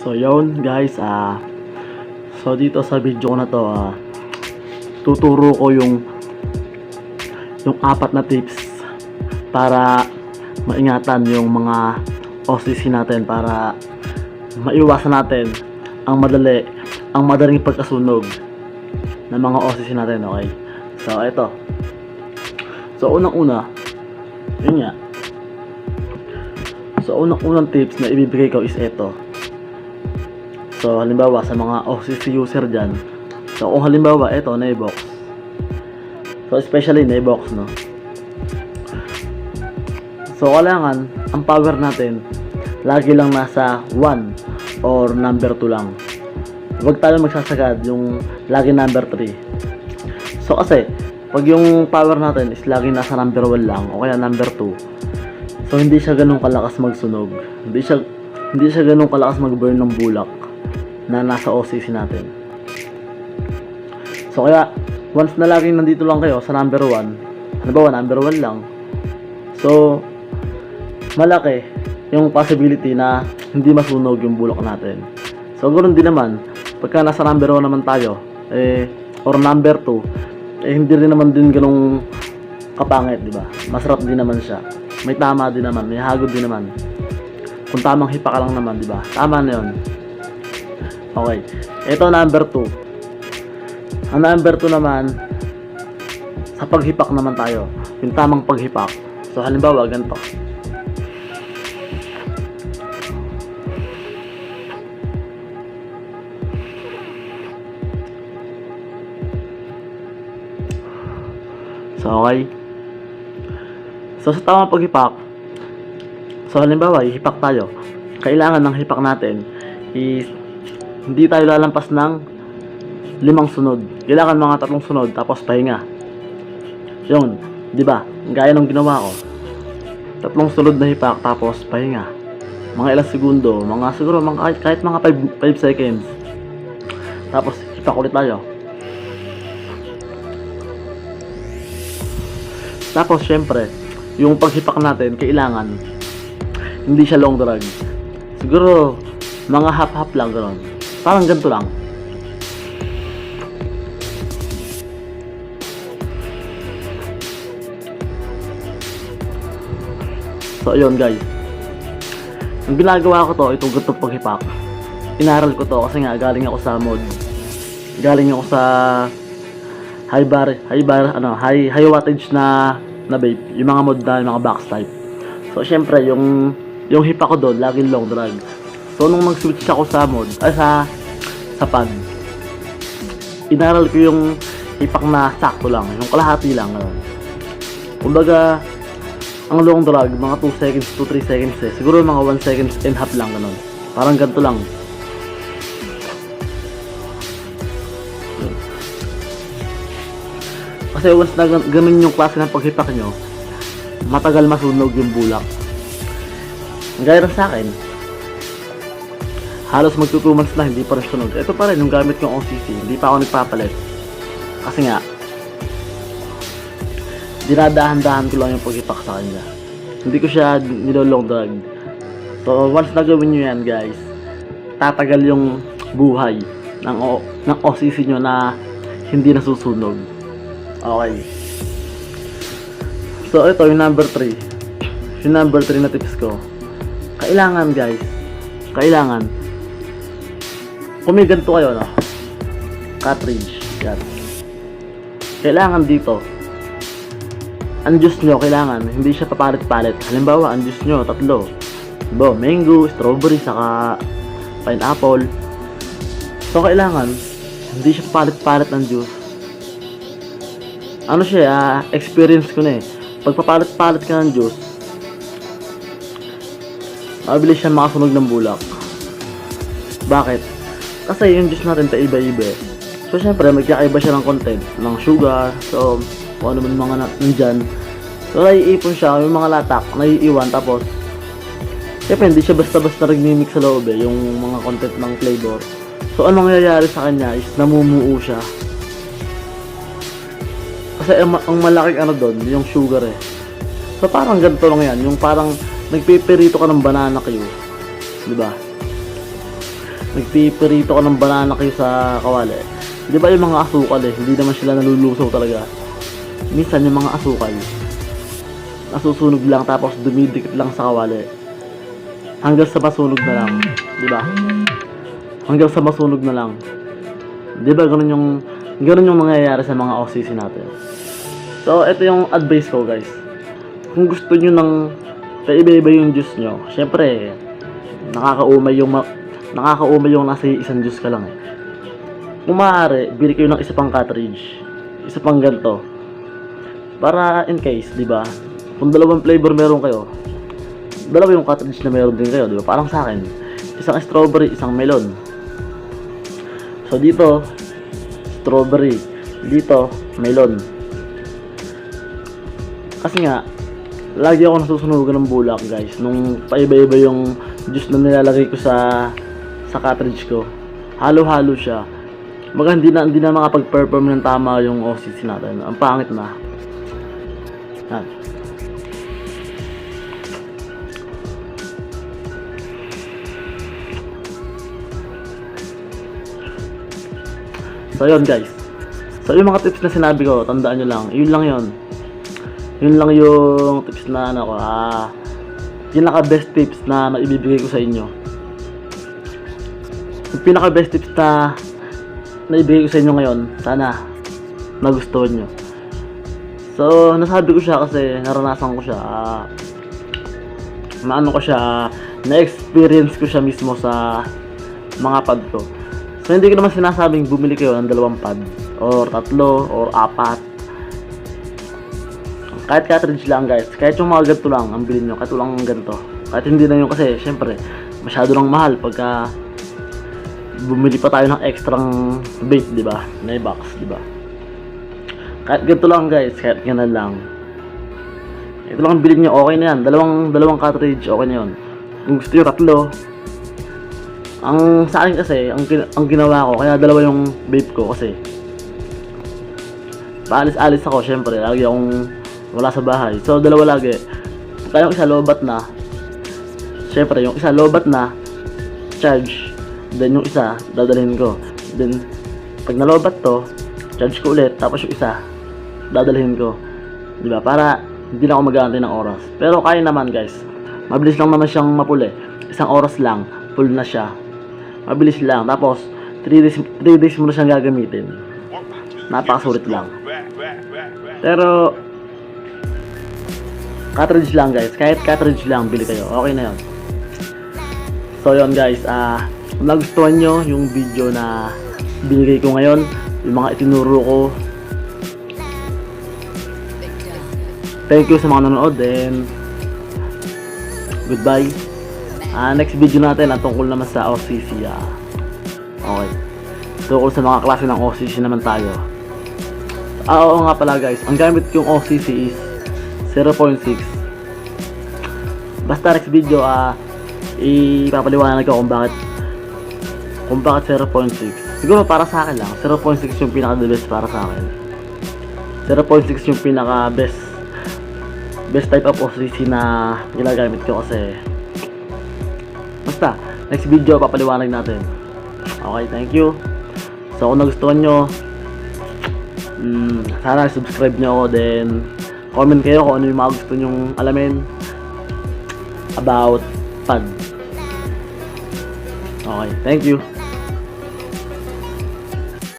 So yun guys, ah so dito sa video na to, ah tuturo ko yung yung apat na tips para maingatan yung mga OCC natin para maiwasan natin ang madali, ang madaling pagkasunog ng mga OCC natin, okay? So ito. So unang-una, yun nga. So unang-unang tips na ibibigay ko is ito. So, halimbawa, sa mga OCC user dyan, so, kung halimbawa, ito, Nebox. So, especially Nebox, no? So, kailangan, ang power natin, lagi lang nasa 1 or number 2 lang. Huwag tayo magsasagad yung lagi number 3. So, kasi, pag yung power natin is lagi nasa number 1 lang, o kaya number 2, so, hindi siya ganun kalakas magsunog. Hindi siya, hindi siya ganun kalakas mag-burn ng bulak na nasa OCC natin. So kaya, once na laging nandito lang kayo sa number 1, halimbawa number 1 lang, so, malaki yung possibility na hindi masunog yung bulok natin. So, ganoon din naman, pagka nasa number 1 naman tayo, eh, or number 2, eh, hindi rin naman din ganong kapangit, di ba? Masarap din naman siya. May tama din naman, may hagod din naman. Kung tamang hipa ka lang naman, di ba? Tama na yun. Okay. Ito number 2. Ang number 2 naman, sa paghipak naman tayo. Yung tamang paghipak. So, halimbawa, ganito. So, okay. So, sa tamang paghipak, so, halimbawa, ihipak tayo. Kailangan ng hipak natin is hindi tayo lalampas ng limang sunod. Kailangan mga tatlong sunod tapos pahinga. Yun, 'di ba? Gaya ng ginawa ko. Tatlong sunod na hipak tapos pahinga. Mga ilang segundo, mga siguro mga kahit, kahit mga 5 seconds. Tapos hipak ulit tayo. Tapos syempre, yung paghipak natin kailangan hindi siya long drag. Siguro mga half-half lang gano'n. Parang ganito lang. So, ayun guys. Ang ginagawa ko to, itong ganito paghipak. Inaral ko to kasi nga galing ako sa mod. Galing ako sa high bar, high bar, ano, high, high wattage na na vape. Yung mga mod na, yung mga box type. So, syempre, yung yung hipa ko doon, laging long drag. So, nung mag-switch ako sa mod, ay sa, sa pad, inaral ko yung hipak na sakto lang, yung kalahati lang. Ano. Kumbaga, ang long drag, mga 2 seconds to 3 seconds eh. Siguro mga 1 seconds and half lang, ganun. Parang ganito lang. Kasi once na gan- ganun yung klase ng paghipak nyo, matagal masunog yung bulak. Gaya sa akin, halos magto 2 months na hindi pa rin sunog. Ito pa rin yung gamit kong OCC, hindi pa ako nagpapalit. Kasi nga, dinadahan-dahan ko lang yung paghipak sa kanya. Hindi ko siya nilolong drag. So, once na gawin nyo yan guys, tatagal yung buhay ng, o- ng OCC nyo na hindi nasusunog. Okay. So, ito yung number 3. Yung number 3 na tips ko. Kailangan guys, kailangan, kung may ganito kayo, no? Cartridge. Yan. Kailangan dito, ang juice nyo, kailangan, hindi siya papalit-palit. Halimbawa, ang juice nyo, tatlo. Bo, mango, strawberry, saka pineapple. So, kailangan, hindi siya papalit-palit ng juice. Ano siya, ah, experience ko na eh. Pag papalit-palit ka ng juice, mabilis siya makasunog ng bulak. Bakit? Kasi yung juice natin paiba-iba eh. So, syempre, magkakaiba siya ng content, ng sugar, so, kung ano man mga na, nandyan. So, naiipon siya, yung mga latak, naiiwan, tapos, syempre, hindi siya basta-basta nagmimix sa loob eh, yung mga content ng flavor. So, anong nangyayari sa kanya is namumuo siya. Kasi ang, ang malaking ano doon, yung sugar eh. So, parang ganito lang yan, yung parang nagpiperito ka ng banana kayo. Di ba? Nagpipirito ka ng banana kayo sa kawali. Di ba yung mga asukal eh, hindi naman sila nalulusaw talaga. Minsan yung mga asukal, nasusunog lang tapos dumidikit lang sa kawali. Hanggang sa masunog na lang, di ba? Hanggang sa masunog na lang. Di ba ganun yung, ganun yung nangyayari sa mga OCC natin. So, ito yung advice ko guys. Kung gusto nyo ng kaiba-iba yung juice nyo, syempre, nakakaumay yung ma- nakakaumay yung nasa isang juice ka lang eh. Kung maaari, bili kayo ng isa pang cartridge. Isa pang ganito. Para in case, di ba? Kung dalawang flavor meron kayo, dalawa yung cartridge na meron din kayo, di ba? Parang sa akin, isang strawberry, isang melon. So dito, strawberry. Dito, melon. Kasi nga, lagi ako nasusunugan ng bulak guys. Nung paiba-iba yung juice na nilalagay ko sa sa cartridge ko. Halo-halo siya. Maga hindi na, hindi na makapag-perform ng tama yung OCC natin. Ang pangit na. Yan. So yun guys. So yung mga tips na sinabi ko, tandaan nyo lang. Yun lang yun. Yun lang yung tips na ano ko. Ah, pinaka best tips na maibibigay ko sa inyo. Yung pinaka best tips na naibigay ko sa inyo ngayon, sana nagustuhan nyo. So, nasabi ko siya kasi naranasan ko siya. Ah, maano ko siya, na-experience ko siya mismo sa mga pad ko. So, hindi ko naman sinasabing bumili kayo ng dalawang pad, or tatlo, or apat. Kahit cartridge lang guys, kahit yung mga ganito lang ang bilhin nyo, kahit walang ganito. Kahit hindi na yun kasi, syempre, masyado lang mahal pagka bumili pa tayo ng extrang bait, di ba? Na box, di ba? Kahit ganito lang guys, kahit ganun lang. Ito lang ang bilhin nyo, okay na yan. Dalawang, dalawang cartridge, okay na yun. Kung gusto nyo, tatlo. Ang sa akin kasi, ang, ang ginawa ko, kaya dalawa yung vape ko kasi paalis-alis ako, syempre, lagi akong wala sa bahay. So, dalawa lagi. Kaya yung isa lobat na, syempre, yung isa lobat na, charge. Then, yung isa, dadalhin ko. Then, pag nalobat to, charge ko ulit, tapos yung isa, dadalhin ko. Ba? Para hindi na ako mag-aantay ng oras. Pero kaya naman, guys. Mabilis lang naman siyang mapuli. Isang oras lang, full na siya. Mabilis lang. Tapos, 3 days, 3 days mo na siyang gagamitin. Napakasulit lang. Pero, cartridge lang guys. Kahit cartridge lang, bili kayo. Okay na yun. So yun guys, ah, kung nagustuhan nyo yung video na binigay ko ngayon, yung mga itinuro ko, thank you sa mga nanonood and goodbye. Ah, next video natin ang tungkol naman sa OCC. Ah. Okay. Tungkol sa mga klase ng OCC naman tayo. Ah, oo nga pala guys. Ang gamit kong OCC is 0.6. Basta next video, ah, ipapaliwanag ko kung bakit kung bakit 0.6. Siguro para sa akin lang, 0.6 yung pinaka the best para sa akin. 0.6 yung pinaka best best type of OCC na ginagamit ko kasi basta next video papaliwanag natin okay thank you so kung nagustuhan nyo mm, sana subscribe nyo ako then comment kayo kung ano yung mga gusto nyong alamin about pad okay thank you